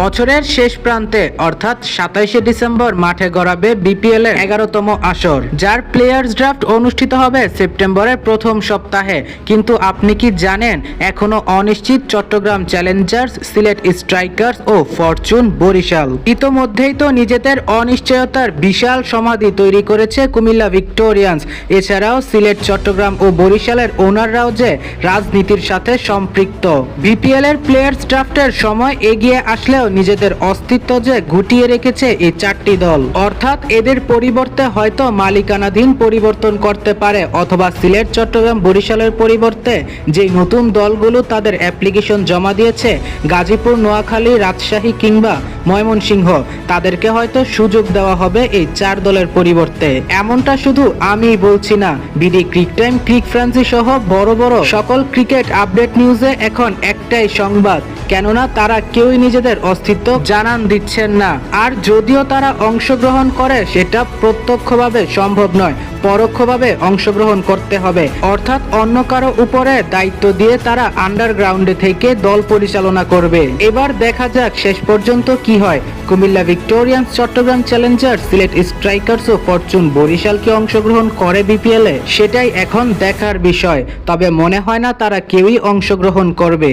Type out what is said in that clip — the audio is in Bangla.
বছরের শেষ প্রান্তে, অর্থাৎ সাতাইশে ডিসেম্বর মাঠে গড়াবে বিপিএল এর এগারোতম আসর, যার প্লেয়ার্স ড্রাফট অনুষ্ঠিত হবে সেপ্টেম্বরের প্রথম সপ্তাহে। কিন্তু আপনি কি জানেন, এখনও অনিশ্চিত চট্টগ্রাম চ্যালেঞ্জার্স, সিলেট স্ট্রাইকার্স ও ফরচুন বরিশাল? ইতোমধ্যেই তো নিজেদের অনিশ্চয়তার বিশাল সমাধি তৈরি করেছে কুমিল্লা ভিক্টোরিয়ান্স। এছাড়াও সিলেট, চট্টগ্রাম ও বরিশালের ওনাররাও যে রাজনীতির সাথে সম্পৃক্ত। বিপিএল এর প্লেয়ার্স ড্রাফটের সময় এগিয়ে আসলেও নিজেদের অস্তিত্ব যে গুটিয়ে রেখেছে এই চারটি দল। অর্থাৎ এদের পরিবর্তে হয়তো মালিকানাধীন পরিবর্তন করতে পারে অথবা সিলেট, চট্টগ্রাম, বরিশালের পরিবর্তে যে নতুন দলগুলো তাদের অ্যাপ্লিকেশন জমা দিয়েছে, গাজীপুর, নোয়াখালী, রাজশাহী কিংবা ময়মনসিংহ। তাদেরকে হয়তো সুযোগ দেওয়া হবে এই চার দলের পরিবর্তে। এমনটা শুধু আমি বলছি না, বিডি ক্রিক টাইম, ক্রিক ফ্রান্সি সহ বড় বড় সকল ক্রিকেট আপডেট নিউজে এখন একটাই সংবাদ, কেননা তারা কেউই নিজেদের অস্তিত্ব জানান দিচ্ছেন না। আর যদিও তারা অংশগ্রহণ করে, সেটা প্রত্যক্ষভাবে সম্ভব নয়। পরোক্ষভাবে অংশগ্রহণ করতে হবে। অর্থাৎ অন্য কারও উপরে দায়িত্ব দিয়ে তারা আন্ডারগ্রাউন্ডে থেকে দল পরিচালনা করবে। এবার দেখা যাক শেষ পর্যন্ত কি হয়। Cumilla victorians Chattogram challenger Sylhet strikers ও ফরচুন বরিশাল কি অংশগ্রহণ করে বিপিএল সেটাই এখন দেখার বিষয়। তবে মনে হয় না তারা কেউই অংশগ্রহণ করবে।